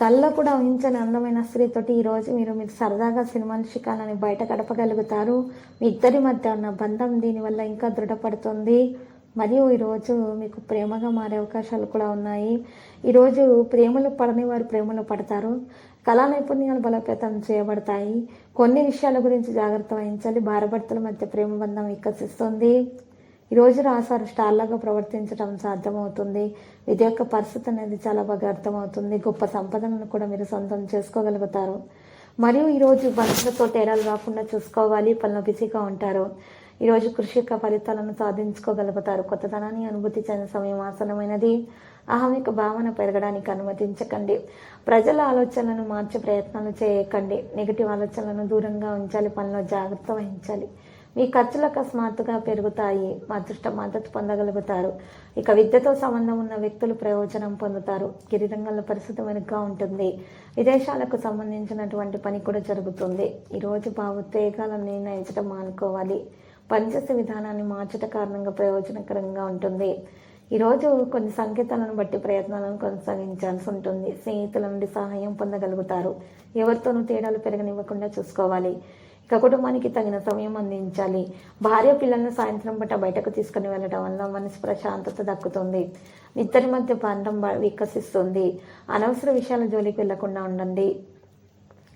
కళ్ళ కూడా ఊహించని అందమైన స్త్రీతోటి ఈరోజు మీరు మీరు సరదాగా సినిమాల శిఖాలని బయట గడపగలుగుతారు. మీ ఇద్దరి మధ్య ఉన్న బంధం దీనివల్ల ఇంకా దృఢపడుతుంది. మరియు ఈరోజు మీకు ప్రేమగా మారే అవకాశాలు కూడా ఉన్నాయి. ఈరోజు ప్రేమలు పడని వారు ప్రేమలో పడతారు. కళా నైపుణ్యాలు బలోపేతం చేయబడతాయి. కొన్ని విషయాల గురించి జాగ్రత్త వహించాలి. భారభర్తల మధ్య ప్రేమ బంధం వికసిస్తుంది. ఈ రోజు రాశారు స్టార్లాగా ప్రవర్తించడం సాధ్యమవుతుంది. ఇది యొక్క పరిస్థితి అనేది చాలా బాగా అర్థమవుతుంది. గొప్ప సంపదలను కూడా మీరు సొంతం చేసుకోగలుగుతారు. మరియు ఈరోజు బంధువులతో తేడాలు రాకుండా చూసుకోవాలి. పనులు బిజీగా ఉంటారు. ఈరోజు కృషి యొక్క ఫలితాలను సాధించుకోగలుగుతారు. కొత్తదనాన్ని అనుభూతి చెందిన సమయం ఆసనమైనది అహమిక భావన పెరగడానికి అనుమతించకండి. ప్రజల ఆలోచనలను మార్చే ప్రయత్నాలు చేయకండి. నెగిటివ్ ఆలోచనలను దూరంగా ఉంచాలి. పనిలో జాగ్రత్త వహించాలి. మీ ఖర్చులు అకస్మాత్తుగా పెరుగుతాయి. అదృష్ట మద్దతు పొందగలుగుతారు. ఇక విద్యతో సంబంధం ఉన్న వ్యక్తులు ప్రయోజనం పొందుతారు. గిరిరంగంలో పరిస్థితి మెరుగ్గా ఉంటుంది. విదేశాలకు సంబంధించినటువంటి పని కూడా జరుగుతుంది. ఈరోజు భావోద్వేగాలను నిర్ణయించడం మానుకోవాలి. పనిచేసే విధానాన్ని మార్చట కారణంగా ప్రయోజనకరంగా ఉంటుంది. ఈరోజు కొన్ని సంకేతాలను బట్టి ప్రయత్నాలను కొనసాగించాల్సి ఉంటుంది. స్నేహితుల నుండి సహాయం పొందగలుగుతారు. ఎవరితోనూ తేడాలు పెరగనివ్వకుండా చూసుకోవాలి. కుటుంబానికి తగిన సమయం అందించాలి. భార్య పిల్లలను సాయంత్రం పూట బయటకు తీసుకుని వెళ్ళడం వల్ల మనసు ప్రశాంతత దక్కుతుంది. ఇద్దరి మధ్య బంధం బ- వికసిస్తుంది. అనవసర విషయాల జోలికి వెళ్ళకుండా ఉండండి.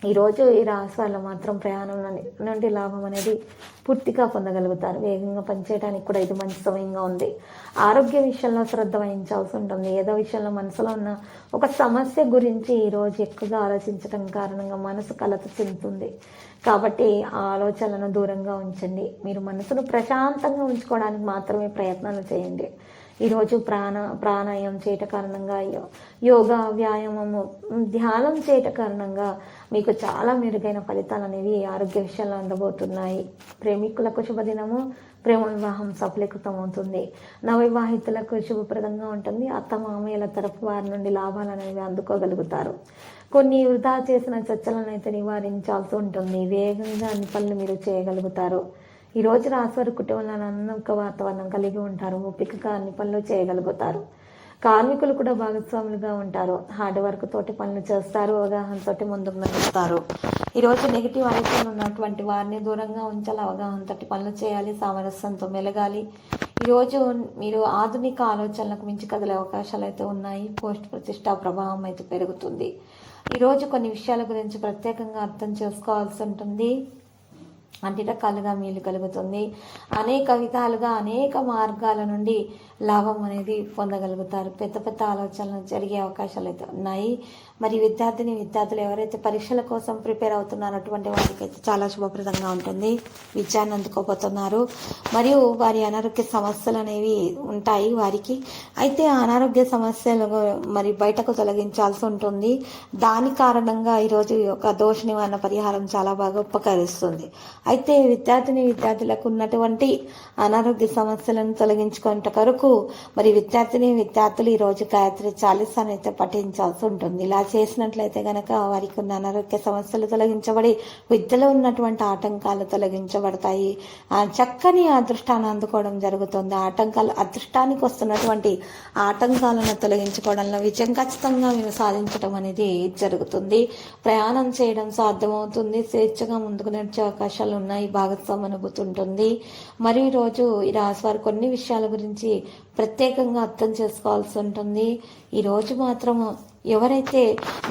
ఈరోజు ఈ రాశి వాళ్ళు మాత్రం ప్రయాణం నుండి- లాభం అనేది పూర్తిగా పొందగలుగుతారు. వేగంగా పనిచేయడానికి కూడా ఇది మంచి సమయంగా ఉంది. ఆరోగ్య విషయంలో శ్రద్ధ వహించాల్సి ఉంటుంది. ఏదో విషయంలో మనసులో ఉన్న ఒక సమస్య గురించి ఈరోజు ఎక్కువగా ఆలోచించడం కారణంగా మనసు కలత చెందుతుంది. కాబట్టి ఆ ఆలోచనలను దూరంగా ఉంచండి. మీరు మనసును ప్రశాంతంగా ఉంచుకోవడానికి మాత్రమే ప్రయత్నాలు చేయండి. ఈరోజు ప్రాణ ప్రాణాయం చేయట కారణంగా యో- యోగా వ్యాయామము ధ్యానం చేయట కారణంగా మీకు చాలా మెరుగైన ఫలితాలు అనేవి ఆరోగ్య విషయంలో అందబోతున్నాయి. ప్రేమికులకు శుభదినము ప్రేమ వివాహం సఫలీకృతం అవుతుంది నవవివాహితులకు శుభప్రదంగా ఉంటుంది. అత్త మామయ్యల తరపు వారి నుండి లాభాలు అనేవి అందుకోగలుగుతారు. కొన్ని వృధా చేసిన చర్చలను అయితే నివారించాల్సి ఉంటుంది. వేగంగా అన్ని పనులు మీరు చేయగలుగుతారు. ఈరోజు రాశివారి కుటుంబంలో ఆనందక వాతావరణం కలిగి ఉంటారు ఓపికగా అన్ని పనులు చేయగలుగుతారు. కార్మికులు కూడా భాగస్వాములుగా ఉంటారు. హార్డ్ వర్క్ తోటి పనులు చేస్తారు అవగాహనతోటి ముందుకు నడుస్తారు. ఈరోజు నెగిటివ్ ఆలోచనలు ఉన్నటువంటి వారిని దూరంగా ఉంచాలి అవగాహనతోటి పనులు చేయాలి సామరస్యంతో మెలగాలి. ఈరోజు మీరు ఆధునిక ఆలోచనలకు మించి కదిలే అవకాశాలు అయితే ఉన్నాయి. పోస్ట్ ప్రతిష్ట ప్రభావం అయితే పెరుగుతుంది. ఈరోజు కొన్ని విషయాల గురించి ప్రత్యేకంగా అర్థం చేసుకోవాల్సి ఉంటుంది. అన్ని రకాలుగా మేలు కలుగుతుంది అనేక విధాలుగా అనేక మార్గాల నుండి లాభం అనేది పొందగలుగుతారు. పెద్ద పెద్ద ఆలోచనలు జరిగే అవకాశాలు అయితే ఉన్నాయి. మరి విద్యార్థిని విద్యార్థులు ఎవరైతే పరీక్షల కోసం ప్రిపేర్ అవుతున్నారో అటువంటి వారికి అయితే చాలా శుభప్రదంగా ఉంటుంది. విజయాన్ని అందుకోబోతున్నారు. మరియు వారి అనారోగ్య సమస్యలు అనేవి ఉంటాయి వారికి. అయితే అనారోగ్య సమస్యలు మరి బయటకు తొలగించాల్సి ఉంటుంది. దాని కారణంగా ఈరోజు ఒక దోష నివారణ పరిహారం చాలా బాగా ఉపకరిస్తుంది. అయితే విద్యార్థిని విద్యార్థులకు ఉన్నటువంటి అనారోగ్య సమస్యలను తొలగించుకునే కొరకు మరి విద్యార్థిని విద్యార్థులు ఈ రోజు గాయత్రి చాలీసాను అయితే పఠించాల్సి ఉంటుంది. ఇలా చేసినట్లయితే గనక వారికి ఉన్న అనారోగ్య సమస్యలు తొలగించబడి విద్యలో ఉన్నటువంటి ఆటంకాలు తొలగించబడతాయి. ఆ చక్కని అదృష్టాన్ని అందుకోవడం జరుగుతుంది. ఆటంకాలు అదృష్టానికి వస్తున్నటువంటి ఆటంకాలను తొలగించుకోవడంలో విజయం ఖచ్చితంగా మేము సాధించడం అనేది జరుగుతుంది. ప్రయాణం చేయడం సాధ్యమవుతుంది. స్వేచ్ఛగా ముందుకు నడిచే అవకాశాలు ఉన్నాయి. భాగస్వామ్య అనుభూతి ఉంటుంది మరి ఈ రోజు ఈ రాశి కొన్ని విషయాల గురించి ప్రత్యేకంగా అర్థం చేసుకోవాల్సి ఉంటుంది. ఈరోజు మాత్రము ఎవరైతే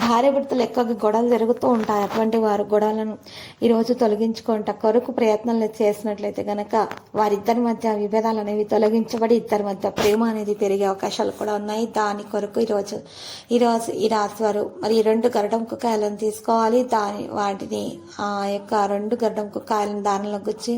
భార్య భర్తలు ఎక్కువగా గొడవలు జరుగుతూ ఉంటాయి అటువంటి వారు గొడవలను ఈరోజు తొలగించుకుంట కొరకు ప్రయత్నాలు చేసినట్లయితే గనక వారిద్దరి మధ్య విభేదాలు అనేవి తొలగించబడి ఇద్దరి మధ్య ప్రేమ అనేది పెరిగే అవకాశాలు కూడా ఉన్నాయి. దాని కొరకు ఈరోజు ఈరోజు ఈ రాశి వారు మరి రెండు గరడం కుక్కాయలను తీసుకోవాలి. దాని వాటిని ఆ యొక్క రెండు గరడం కుక్కాయలను దానిలో గుచ్చి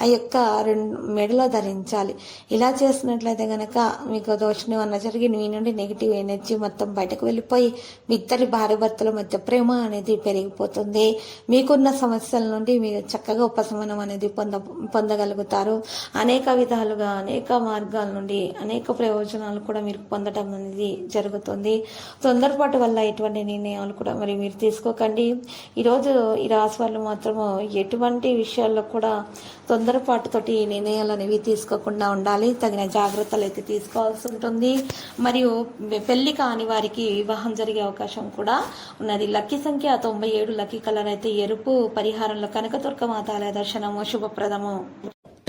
ఆ యొక్క రెండు మెడలో ధరించాలి. ఇలా చేసినట్లయితే గనక మీకు దోషణి వల్ల జరిగి మీ నుండి నెగిటివ్ ఎనర్జీ మొత్తం బయటకు వెళ్ళి పెరిగిపోయి మీ ఇద్దరి భార్యభర్తల మధ్య ప్రేమ అనేది పెరిగిపోతుంది. మీకున్న సమస్యల నుండి మీరు చక్కగా ఉపశమనం అనేది పొంద పొందగలుగుతారు. అనేక విధాలుగా అనేక మార్గాల నుండి అనేక ప్రయోజనాలు కూడా మీరు పొందడం అనేది జరుగుతుంది. తొందరపాటు వల్ల ఎటువంటి నిర్ణయాలు కూడా మరి మీరు తీసుకోకండి. ఈరోజు ఈ రాశి వాళ్ళు మాత్రము ఎటువంటి విషయాల్లో కూడా తొందరపాటుతోటి నిర్ణయాలు అనేవి తీసుకోకుండా ఉండాలి. తగిన జాగ్రత్తలు అయితే తీసుకోవాల్సి ఉంటుంది. మరియు పెళ్ళి కాని వారికి వివాహం జరిగే అవకాశం కూడా ఉన్నది. లక్కీ సంఖ్య తొంభై ఏడు లక్కీ కలర్ అయితే ఎరుపు పరిహారంలో కనకదుర్గ మాతాలయ దర్శనము శుభప్రదము.